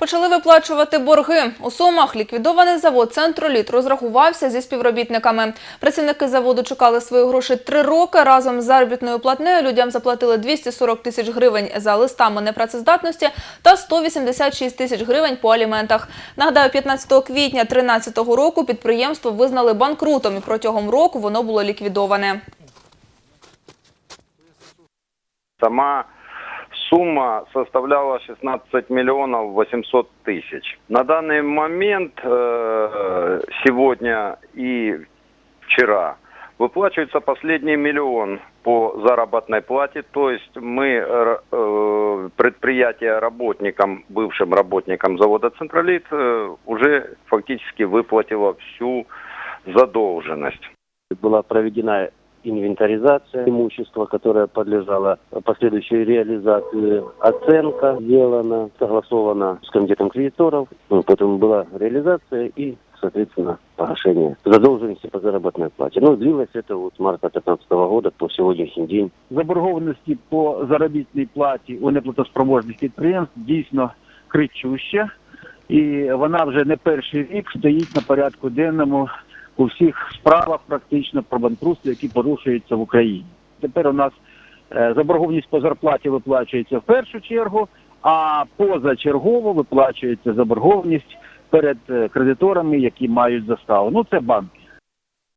Почали виплачувати борги. У Сумах ліквідований завод «Центроліт» розрахувався зі співробітниками. Працівники заводу чекали свої гроші три роки. Разом з заробітною платнею людям заплатили 240 тисяч гривень за листами непрацездатності та 186 тисяч гривень по аліментах. Нагадаю, 15 квітня 2013 року підприємство визнали банкрутом і протягом року воно було ліквідоване. Сама сумма составляла 16 миллионов 800 тысяч. На данный момент, э, сегодня и вчера, выплачивается последний миллион по заработной плате. То есть мы э, э, предприятие работникам, бывшим работникам завода «Центролит» э, уже фактически выплатило всю задолженность. была проведена инвентаризация имущества, которое подлежало последующей реализации. Оценка сделана, согласована с комитетом кредиторов. Ну, Потом была реализация и, соответственно, погашение задолженности по заработной плате. Ну, длилось это вот марта 2015 года по сегодняшний день. заборгованості по заробітній платі у неплатоспроможних підприємств дійсно кричуща, і вона вже не перший рік стоїть на порядку денному у всіх справах практично про банкрутство, які порушуються в Україні. Тепер у нас е, заборгованість по зарплаті виплачується в першу чергу, а позачергово виплачується заборгованість перед е, кредиторами, які мають заставу. Ну це банки.